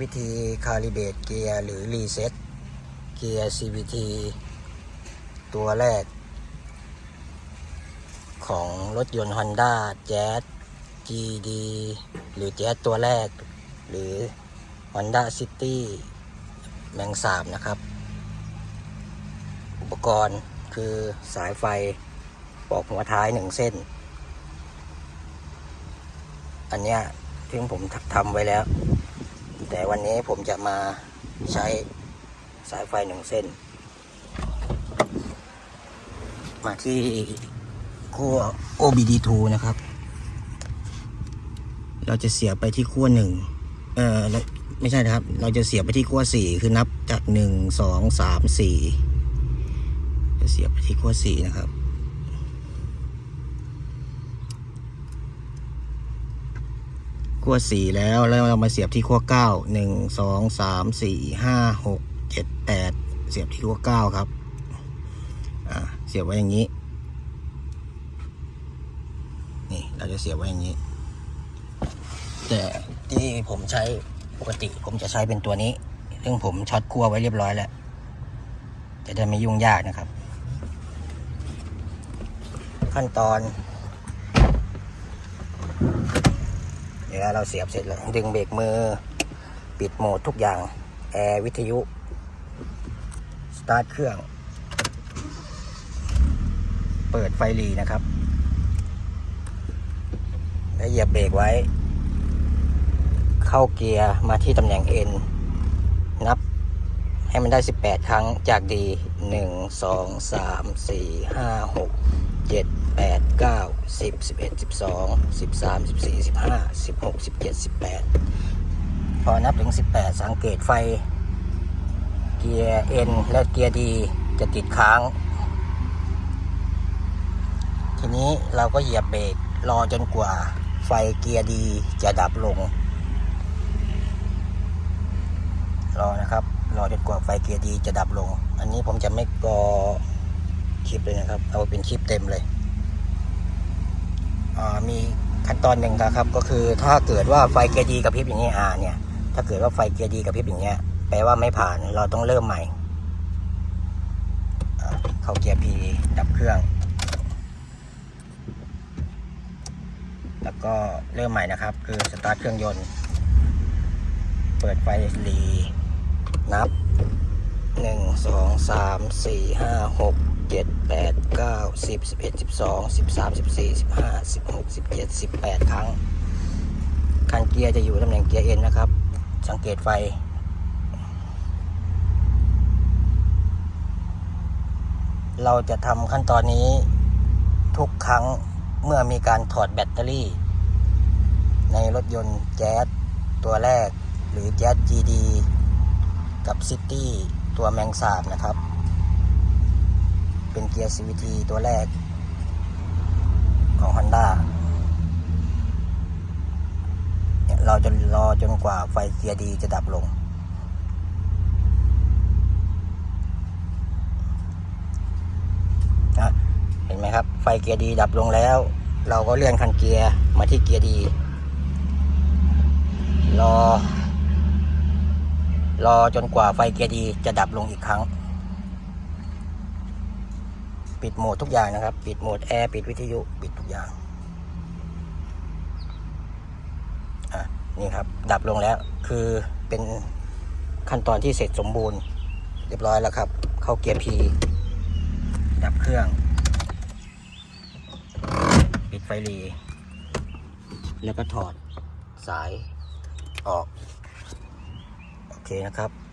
วิธีคาลิเบตเกียร์หรือรีเซ็ตเกียร์ CVT ตัวแรก ของรถยนต์ Honda Jazz GD หรือ Jazz ตัวแรก หรือ Honda City แมงสาบนะครับ อุปกรณ์คือสายไฟปอกหัวท้ายหนึ่งเส้น อันเนี้ยที่ผมทำไว้แล้ว แต่วันนี้ผมจะมาใช้สายไฟหนึ่งเส้น มาที่ขั้ว OBD2 นะครับ เราจะเสียบไปที่ขั้วหนึ่งเออไม่ใช่นะครับ เราจะเสียบไปที่ขั้วสี่คือนับจากหนึ่งสองสามสี่จะเสียบไปที่ขั้วสี่นะครับ ขั้วสี่แล้วแล้วเรามาเสียบที่ขั้วเก้าหนึ่งสองสามสี่ห้าหกเจ็ดแปดเสียบที่ขั้วเก้าครับอ่าเสียบไว้อย่างนี้ นี่เราจะเสียบไว้อย่างนี้ แต่ที่ผมใช้ปกติผมจะใช้เป็นตัวนี้ ซึ่งผมช็อตขั้วไว้เรียบร้อยแล้ว จะได้ไม่ยุ่งยากนะครับ ขั้นตอน เดี๋ยวเราเสียบเสร็จแล้วดึงเบรกมือ ปิดโหมดทุกอย่าง แอร์วิทยุ สตาร์ทเครื่อง เปิดไฟหลีนะครับ แล้วเหยียบเบรกไว้ เข้าเกียร์มาที่ตำแหน่ง N นับให้มันได้ 18 ครั้งจากดี 1 2 3 4 5 6 7 8 9 10 11 12 13 14 15 16 17 18พอนับถึง18สังเกตไฟ เกียร์ N และเกียร์ D จะติดค้าง ทีนี้เราก็เหยียบเบรกรอจนกว่าไฟเกียร์ D จะดับลง รอนะครับ รอจนกว่าไฟเกียร์ดีจะดับลง อันนี้ผมจะไม่กอ คลิปเลยนะครับ เอาเป็นคลิปเต็มเลยมีขั้นตอนหนึ่งนะครับ ก็คือถ้าเกิดว่าไฟเกียร์ดีกับพริบอย่างนี้อ่าเนี่ย ถ้าเกิดว่าไฟเกียร์ดีกับพริบอย่างเงี้ยแปลว่าไม่ผ่านเราต้องเริ่มใหม่เข้าเกียร์พีดับเครื่อง แล้วก็เริ่มใหม่นะครับ คือสตาร์ทเครื่องยนต์ เปิดไฟหลีนับ หนึ่งสองสามสี่ห้าหกเจ็ดแปดเก้าสิบสิบเอ็ดสิบสองสิบสามสิบสี่สิบห้าสิบหกสิบเจ็ดสิบแปดครั้งคันเกียร์จะอยู่ตำแหน่งเกียร์เอ็นนะครับ สังเกตไฟเราจะทำขั้นตอนนี้ทุกครั้งเมื่อมีการถอดแบตเตอรี่ ในรถยนต์แจ๊สตัวแรก หรือแจ๊ส GD กับซิ ตัวแมงสาบนะครับ เป็นเกียร์ CVT ตัวแรก ของ Honda เนี่ยเราจะรอจนกว่าไฟเกียร์ดีจะดับลง เห็นไหมครับ ไฟเกียร์ดีดับลงแล้ว เราก็เลื่อนคันเกียร์มาที่เกียร์ดี รอ รอจนกว่าไฟเกียร์ดีจะดับลงอีกครั้ง ปิดโหมดทุกอย่างนะครับ ปิดโหมดแอร์ปิดวิทยุปิดทุกอย่างอะนี่ครับ ดับลงแล้วคือเป็นขั้นตอนที่เสร็จสมบูรณ์ เรียบร้อยแล้วครับ เข้าเกียร์พีดับเครื่อง ปิดไฟหรี แล้วก็ถอดสายออก เคนะครับ